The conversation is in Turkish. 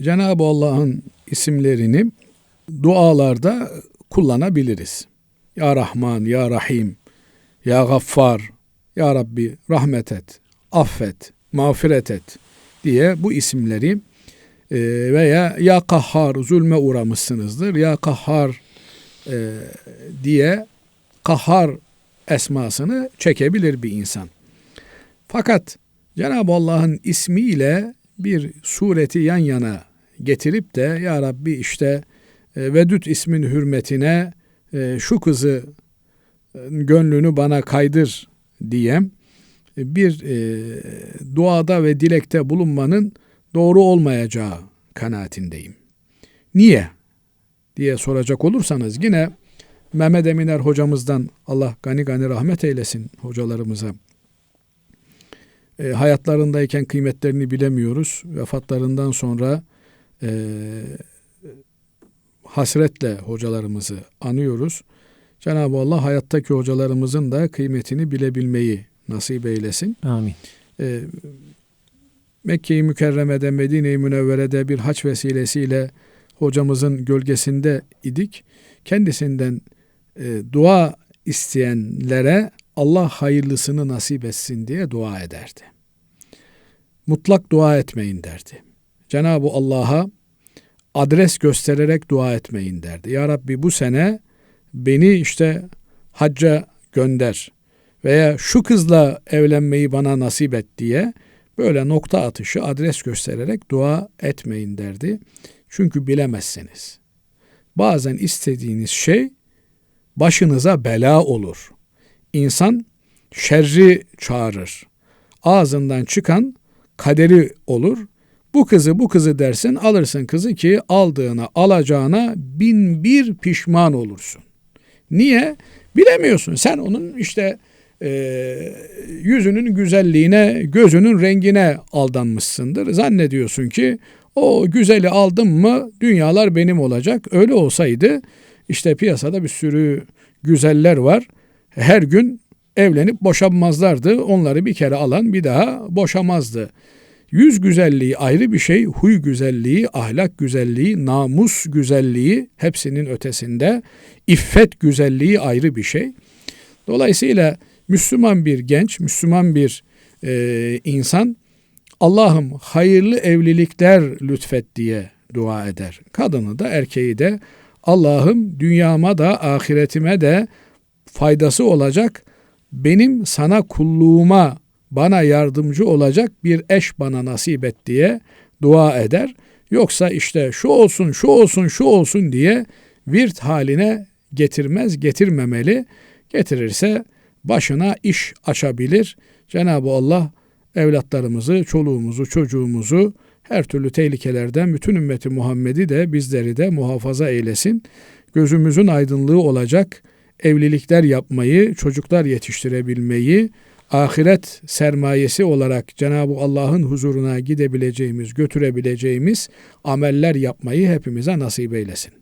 Cenab-ı Allah'ın isimlerini dualarda kullanabiliriz. Ya Rahman, Ya Rahim, Ya Gaffar, Ya Rabbi rahmet et, affet, mağfiret et diye bu isimleri e, veya Ya Kahhar zulme uğramışsınızdır. Ya Kahhar e, diye Kahhar esmasını çekebilir bir insan. Fakat Cenab-ı Allah'ın ismiyle bir sureti yan yana getirip de Ya Rabbi işte e, Vedüt ismin hürmetine e, şu kızı e, gönlünü bana kaydır diyem e, bir duada ve dilekte bulunmanın doğru olmayacağı kanaatindeyim. Niye? diye soracak olursanız yine Mehmet Eminer hocamızdan Allah gani gani rahmet eylesin hocalarımıza. E, hayatlarındayken kıymetlerini bilemiyoruz. Vefatlarından sonra e, hasretle hocalarımızı anıyoruz. Cenab-ı Allah hayattaki hocalarımızın da kıymetini bilebilmeyi nasip eylesin. Amin. E, Mekke-i Mükerreme'de, Medine-i Münevvere'de bir haç vesilesiyle hocamızın gölgesinde idik. Kendisinden e, dua isteyenlere Allah hayırlısını nasip etsin diye dua ederdi. Mutlak dua etmeyin derdi. Cenab-ı Allah'a adres göstererek dua etmeyin derdi. Ya Rabbi bu sene beni işte hacca gönder veya şu kızla evlenmeyi bana nasip et diye böyle nokta atışı adres göstererek dua etmeyin derdi. Çünkü bilemezsiniz. Bazen istediğiniz şey başınıza bela olur. İnsan şerri çağırır. Ağzından çıkan kaderi olur. Bu kızı bu kızı dersin alırsın kızı ki aldığına alacağına bin bir pişman olursun. Niye? Bilemiyorsun. Sen onun işte e, yüzünün güzelliğine, gözünün rengine aldanmışsındır. Zannediyorsun ki o güzeli aldım mı dünyalar benim olacak. Öyle olsaydı işte piyasada bir sürü güzeller var. Her gün evlenip boşanmazlardı. Onları bir kere alan bir daha boşamazdı. Yüz güzelliği ayrı bir şey, huy güzelliği, ahlak güzelliği, namus güzelliği hepsinin ötesinde. İffet güzelliği ayrı bir şey. Dolayısıyla Müslüman bir genç, Müslüman bir e, insan Allah'ım hayırlı evlilikler lütfet diye dua eder. Kadını da erkeği de Allah'ım dünyama da ahiretime de faydası olacak benim sana kulluğuma bana yardımcı olacak bir eş bana nasip et diye dua eder. Yoksa işte şu olsun, şu olsun, şu olsun diye virt haline getirmez, getirmemeli. Getirirse başına iş açabilir. Cenab-ı Allah evlatlarımızı, çoluğumuzu, çocuğumuzu her türlü tehlikelerden bütün ümmeti Muhammed'i de bizleri de muhafaza eylesin. Gözümüzün aydınlığı olacak evlilikler yapmayı, çocuklar yetiştirebilmeyi, ahiret sermayesi olarak Cenab-ı Allah'ın huzuruna gidebileceğimiz, götürebileceğimiz ameller yapmayı hepimize nasip eylesin.